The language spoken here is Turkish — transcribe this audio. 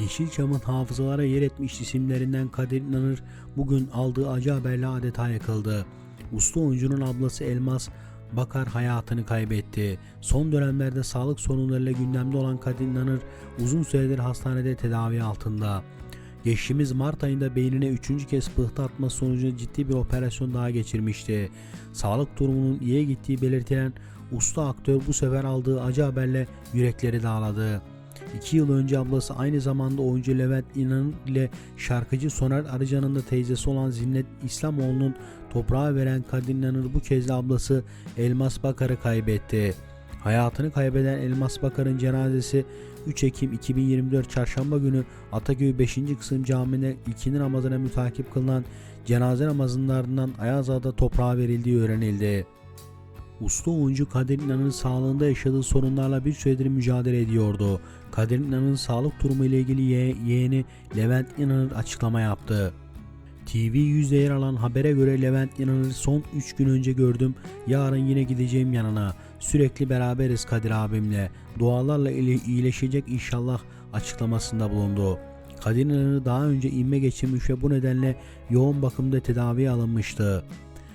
Yeşilçam'ın hafızalara yer etmiş isimlerinden Kadir İnanır bugün aldığı acı haberle adeta yakıldı. Usta oyuncunun ablası Elmas Bakar hayatını kaybetti. Son dönemlerde sağlık sorunlarıyla gündemde olan Kadir İnanır uzun süredir hastanede tedavi altında. Geçtiğimiz Mart ayında beynine üçüncü kez pıhtı atması sonucu ciddi bir operasyon daha geçirmişti. Sağlık durumunun iyiye gittiği belirtilen usta aktör bu sefer aldığı acı haberle yürekleri dağladı. İki yıl önce ablası aynı zamanda oyuncu Levent İnanır ile şarkıcı Soner Arıcan'ın da teyzesi olan Zinnet İslamoğlu'nun toprağa veren Kadir İnanır bu kez de ablası Elmas Bakar'ı kaybetti. Hayatını kaybeden Elmas Bakar'ın cenazesi 3 Ekim 2024 Çarşamba günü Ataköy 5. Kısım Camii'ne ikindi namazına mütakip kılınan cenaze namazının ardından Ayazağa'da toprağa verildiği öğrenildi. Usta oyuncu Kadir İnan'ın sağlığında yaşadığı sorunlarla bir süredir mücadele ediyordu. Kadir İnan'ın sağlık durumu ile ilgili ye- yeğeni Levent İnanır açıklama yaptı. TV yüzde yer alan habere göre Levent İnanır'ı son 3 gün önce gördüm. Yarın yine gideceğim yanına. Sürekli beraberiz Kadir abimle. Dualarla ile- iyileşecek inşallah açıklamasında bulundu. Kadir İnanır daha önce inme geçirmiş ve bu nedenle yoğun bakımda tedaviye alınmıştı.